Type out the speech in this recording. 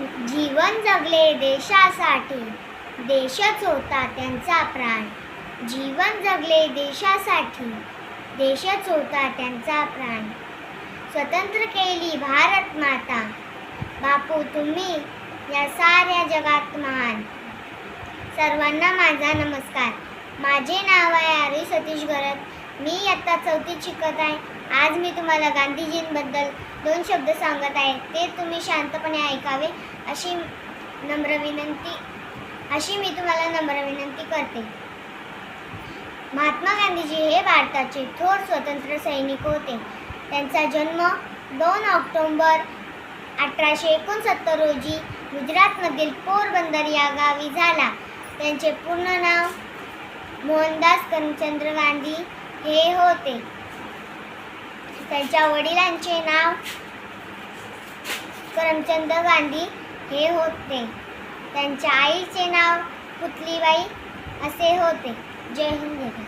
जीवन जगले देशासाठी. देशच होता त्यांचा प्राण. जीवन जगले देशासाठी. देशच होता त्यांचा प्राण. स्वतंत्र केली भारत माता. बापू तुम्ही या साऱ्या जगात महान. सर्वांना माझा नमस्कार. माझे नाव आहे आरी सतीश गरत मी आत्ता चौथीत शिकत आहे. आज मी तुम्हाला गांधीजींबद्दल दोन शब्द सांगत आहे. ते तुम्ही शांतपणे ऐकावे अशी नम्र विनंती अशी मी तुम्हाला नम्र विनंती करते. महात्मा गांधीजी हे भारताचे थोर स्वतंत्र सैनिक होते. त्यांचा जन्म दोन ऑक्टोंबर अठराशे एकोणसत्तर रोजी गुजरातमधील पोरबंदर या गावी झाला. त्यांचे पूर्ण नाव मोहनदास करमचंद्र गांधी हे होते. त्यांच्या वडिलांचे नाव करमचंद गांधी हे होते. त्यांच्या आईचे नाव पुतलीबाई असे होते. जय हिंद.